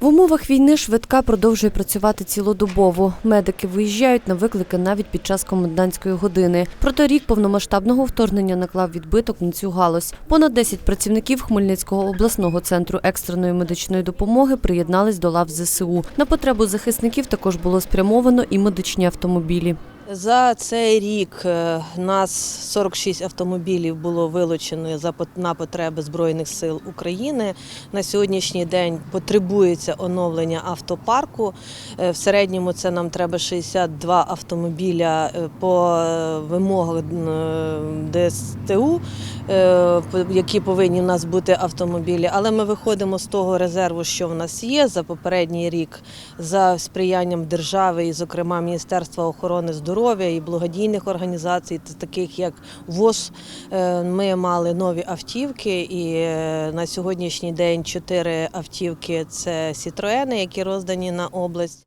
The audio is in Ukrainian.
В умовах війни швидка продовжує працювати цілодобово. Медики виїжджають на виклики навіть під час комендантської години. Проте рік повномасштабного вторгнення наклав відбиток на цю галузь. Понад 10 працівників Хмельницького обласного центру екстреної медичної допомоги приєднались до лав ЗСУ. На потребу захисників також було спрямовано і медичні автомобілі. За цей рік е, нас 46 автомобілів було вилучено на потреби Збройних сил України. На сьогоднішній день потребується оновлення автопарку. Е, В середньому це нам треба 62 автомобіля е, по вимогах ДСТУ, які повинні в нас бути автомобілі. Але ми виходимо з того резерву, що в нас є за попередній рік за сприянням держави і, зокрема, Міністерства охорони здоров'я і благодійних організацій, таких як ВОЗ. Е, Ми мали нові автівки, і е, на сьогоднішній день чотири автівки це Сітроени, які роздані на область.